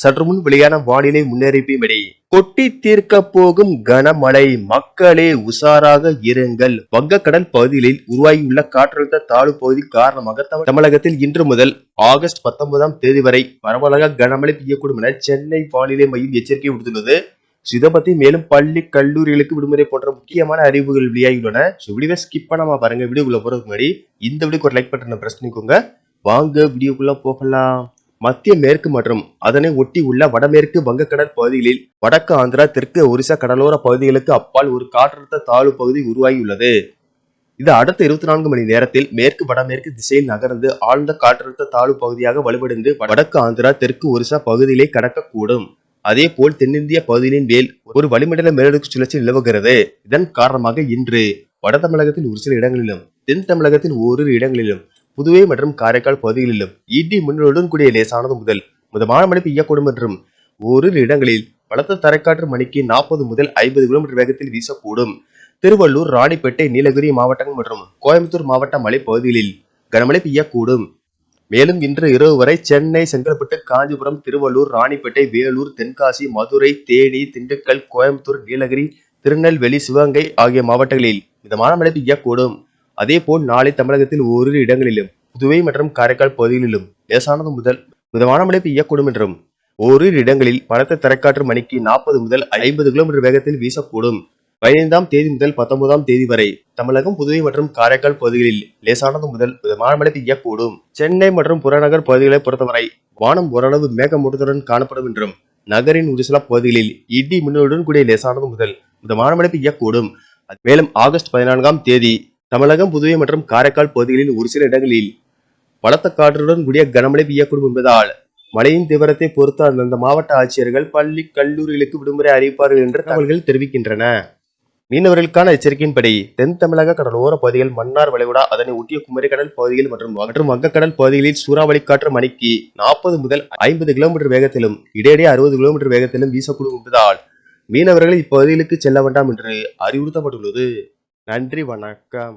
சற்று முன் வெளியான வானிலை முன்னறிவிப்பின்படி கொட்டி தீர்க்க போகும் கனமழை மக்களே உஷாராக இருங்கள். வங்கக்கடல் பகுதிகளில் உருவாகியுள்ள காற்றழுத்த தாழ்வு பகுதி காரணமாக தமிழ்- தமிழகத்தில் இன்று முதல் ஆகஸ்ட் பத்தொன்பதாம் தேதி வரை பரவலாக கனமழை பெய்யக்கூடும் என சென்னை வானிலை மையம் எச்சரிக்கை விடுத்துள்ளது. So, இதை பத்தி மேலும் பள்ளி கல்லூரிகளுக்கு விடுமுறை போன்ற முக்கியமான அறிவுகள் வெளியாகியுள்ளன. ஸோ வீடியோவை ஸ்கிப் பண்ணாம பாருங்க. வீடியோக்குள்ள போறதுக்கு முன்னாடி இந்த வீடியோக்கு ஒரு லைக் பட்டனை பிரஸ் பண்ணிக்கோங்க. வாங்க வீடியோக்குள்ள போகலாம். மத்திய மேற்கு மற்றும் அதனை ஒட்டி உள்ள வடமேற்கு வங்கக்கடல் பகுதிகளில் வடக்கு ஆந்திரா தெற்கு ஒரிசா கடலோர பகுதிகளுக்கு அப்பால் ஒரு காற்றழுத்த தாழ்வு பகுதி உருவாகியுள்ளது. இது அடுத்த இருபத்தி நான்கு மணி நேரத்தில் மேற்கு வடமேற்கு திசையில் நகர்ந்து ஆழ்ந்த காற்றழுத்த தாழ்வு பகுதியாக வலுவடைந்து வடக்கு ஆந்திரா தெற்கு ஒரிசா பகுதியிலே கடக்கக்கூடும். அதே போல் தென்னிந்திய பகுதியின் மேல் ஒரு வளிமண்டல மேலடுக்கு சுழற்சி நிலவுகிறது. இதன் காரணமாக இன்று வட தமிழகத்தில் ஒரு சில இடங்களிலும் தென் தமிழகத்தில் ஓரிரு இடங்களிலும் புதுவை மற்றும் காரைக்கால் பகுதிகளிலும் இடி மின்னலுடன் கூடிய லேசானது முதல் மிதமான மழை பெய்யக்கூடும் என்றும் ஓரிரு இடங்களில் பலத்த தரைக்காற்று மணிக்கு நாற்பது முதல் ஐம்பது கிலோமீட்டர் வேகத்தில் வீசக்கூடும். திருவள்ளூர் ராணிப்பேட்டை நீலகிரி மாவட்டங்கள் மற்றும் கோயம்புத்தூர் மாவட்ட மலைப்பகுதிகளில் கனமழை பெய்யக்கூடும். மேலும் இன்று இரவு வரை சென்னை செங்கல்பட்டு காஞ்சிபுரம் திருவள்ளூர் ராணிப்பேட்டை வேலூர் தென்காசி மதுரை தேனி திண்டுக்கல் கோயம்புத்தூர் நீலகிரி திருநெல்வேலி சிவகங்கை ஆகிய மாவட்டங்களில் மிதமான மழை பெய்யக்கூடும். அதேபோல் நாளை தமிழகத்தில் ஓரிரு இடங்களிலும் புதுவை மற்றும் காரைக்கால் பகுதிகளிலும் லேசானது முதல் மிதமான மழை பெய்யக்கூடும் என்றும் ஓரிரு இடங்களில் பலத்த தரைக்காற்று மணிக்கு நாற்பது முதல் ஐம்பது கிலோமீட்டர் வேகத்தில் வீசக்கூடும். பதினைந்தாம் தேதி முதல் பத்தொன்பதாம் தேதி வரை தமிழகம் புதுவை மற்றும் காரைக்கால் பகுதிகளில் லேசானது முதல் மிதமான மழை பெய்யக்கூடும். சென்னை மற்றும் புறநகர் பகுதிகளை பொறுத்தவரை வானம் ஓரளவு மேகமூட்டத்துடன் காணப்படும் என்றும் நகரின் ஒரு சில பகுதிகளில் இடி மின்னலுடன் கூடிய லேசானது முதல் மிதமான மழை பெய்யக்கூடும். மேலும் ஆகஸ்ட் பதினான்காம் தேதி தமிழகம் புதுவை மற்றும் காரைக்கால் பகுதிகளில் ஒரு சில இடங்களில் பலத்த காற்றுடன் கூடிய கனமழை பெய்யக்கூடும் என்பதால் மழையின் தீவிரத்தை பொறுத்து அந்தந்த மாவட்ட ஆட்சியர்கள் பள்ளி கல்லூரிகளுக்கு விடுமுறை அறிவிப்பார்கள் என்று தகவல்கள் தெரிவிக்கின்றன. மீனவர்களுக்கான எச்சரிக்கையின்படி தென் தமிழக கடலோர பகுதிகள் மன்னார் வளைகுடா அதனை ஒட்டிய குமரிக்கடல் பகுதிகள் மற்றும் மற்றும் வங்கக்கடல் பகுதிகளில் சூறாவளி காற்று மணிக்கு நாற்பது முதல் ஐம்பது கிலோமீட்டர் வேகத்திலும் இடையிடையே அறுபது கிலோமீட்டர் வேகத்திலும் வீசக்கூடும் என்பதால் மீனவர்கள் இப்பகுதிகளுக்கு செல்ல வேண்டாம் என்று அறிவுறுத்தப்பட்டுள்ளது. நன்றி வணக்கம்.